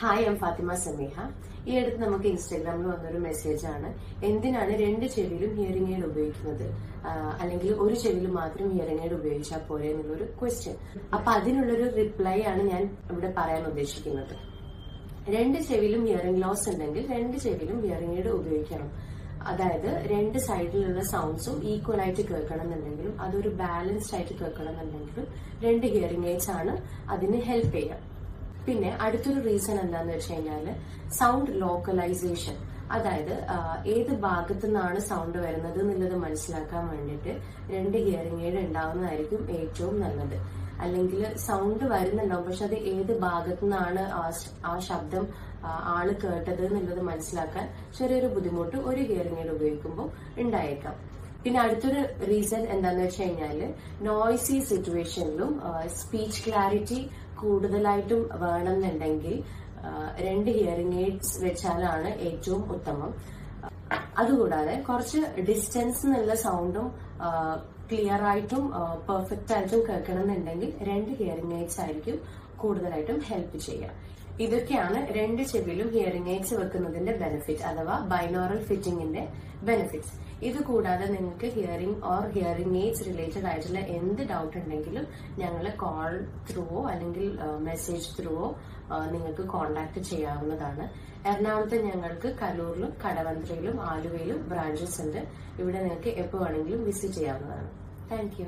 Hi M Fathima Sameeha ഈ അടുത്ത് നമുക്ക് ഇൻസ്റ്റാഗ്രാമിൽ വന്നൊരു മെസ്സേജ് ആണ്. എന്തിനാണ് രണ്ട് ചെവിയിലും ഹിയറിംഗ് എയ്ഡ് ഉപയോഗിക്കുന്നത്? അല്ലെങ്കിൽ ഒരു ചെവിയിൽ മാത്രം ഹിയറിംഗ് എയ്ഡ് ഉപയോഗിച്ചാൽ പോരെ എന്നുള്ളൊരു ക്വസ്റ്റ്യൻ അപ്പൊ അതിനുള്ളൊരു റിപ്ലൈ ആണ് ഞാൻ ഇവിടെ പറയാൻ ഉദ്ദേശിക്കുന്നത്. രണ്ട് ചെവിയിലും ഹിയറിംഗ് ലോസ് ഉണ്ടെങ്കിൽ രണ്ട് ചെവിയിലും ഹിയറിംഗ് എയ്ഡ് ഉപയോഗിക്കണം. അതായത് രണ്ട് സൈഡിലുള്ള സൗണ്ട്സും ഈക്വൽ ആയിട്ട് കേൾക്കണം എന്നുണ്ടെങ്കിലും അതൊരു ബാലൻസ്ഡ് ആയിട്ട് കേൾക്കണം എന്നുണ്ടെങ്കിലും രണ്ട് ഹിയറിംഗ് എയ്ഡ്സ് ആണ് അതിന് ഹെൽപ്പ് ചെയ്യുക. പിന്നെ അടുത്തൊരു റീസൺ എന്താന്ന് വെച്ച് കഴിഞ്ഞാൽ സൗണ്ട് ലോക്കലൈസേഷൻ അതായത് ഏത് ഭാഗത്തു നിന്നാണ് സൗണ്ട് വരുന്നത് എന്നുള്ളത് മനസ്സിലാക്കാൻ വേണ്ടിയിട്ട് രണ്ട് ഹിയറിംഗ് എയ്ഡ് ഉണ്ടാവുന്നതായിരിക്കും ഏറ്റവും നല്ലത്. അല്ലെങ്കിൽ സൗണ്ട് വരുന്നുണ്ടാവും പക്ഷെ അത് ഏത് ഭാഗത്തു നിന്നാണ് ആ ശബ്ദം ആൾ കേട്ടത് എന്നുള്ളത് മനസ്സിലാക്കാൻ ചെറിയൊരു ബുദ്ധിമുട്ട് ഒരു ഹിയറിംഗ് എയ്ഡ് ഉപയോഗിക്കുമ്പോൾ ഉണ്ടായേക്കാം. പിന്നെ അടുത്തൊരു റീസൺ എന്താന്ന് വെച്ച് കഴിഞ്ഞാൽ നോയ്സി സിറ്റുവേഷനിലും സ്പീച്ച് ക്ലാരിറ്റി കൂടുതലായിട്ടും വേണമെന്നുണ്ടെങ്കിൽ രണ്ട് ഹിയറിംഗ് എയ്ഡ്സ് വെച്ചാലാണ് ഏറ്റവും ഉത്തമം. അതുകൂടാതെ കുറച്ച് ഡിസ്റ്റൻസ് എന്നുള്ള സൗണ്ടും ക്ലിയർ ആയിട്ടും പെർഫെക്റ്റ് ആയിട്ടും കേൾക്കണം എന്നുണ്ടെങ്കിൽ രണ്ട് ഹിയറിംഗ് എയ്ഡ്സ് ആയിരിക്കും കൂടുതലായിട്ടും ഹെൽപ്പ് ചെയ്യുക. ഇതൊക്കെയാണ് രണ്ട് ചെവിയിലും ഹിയറിംഗ് എയ്ഡ്സ് വെക്കുന്നതിന്റെ ബെനിഫിറ്റ് അഥവാ ബൈനോറൽ ഫിറ്റിംഗിന്റെ ബെനിഫിറ്റ്സ് ഇത് കൂടാതെ നിങ്ങൾക്ക് hearing or hearing aids related ആയിട്ടുള്ള എന്ത് ഡൗട്ട് ഉണ്ടെങ്കിലും ഞങ്ങൾ കോൾ ത്രൂവോ അല്ലെങ്കിൽ മെസ്സേജ് ത്രൂവോ നിങ്ങൾക്ക് കോൺടാക്ട് ചെയ്യാവുന്നതാണ്. എറണാകുളത്ത് ഞങ്ങൾക്ക് കലൂരിലും കടവന്ത്രയിലും ആലുവയിലും ബ്രാഞ്ചസ് ഉണ്ട്. ഇവിടെ നിങ്ങൾക്ക് എപ്പോൾ വേണമെങ്കിലും വിസിറ്റ് ചെയ്യാവുന്നതാണ്. താങ്ക്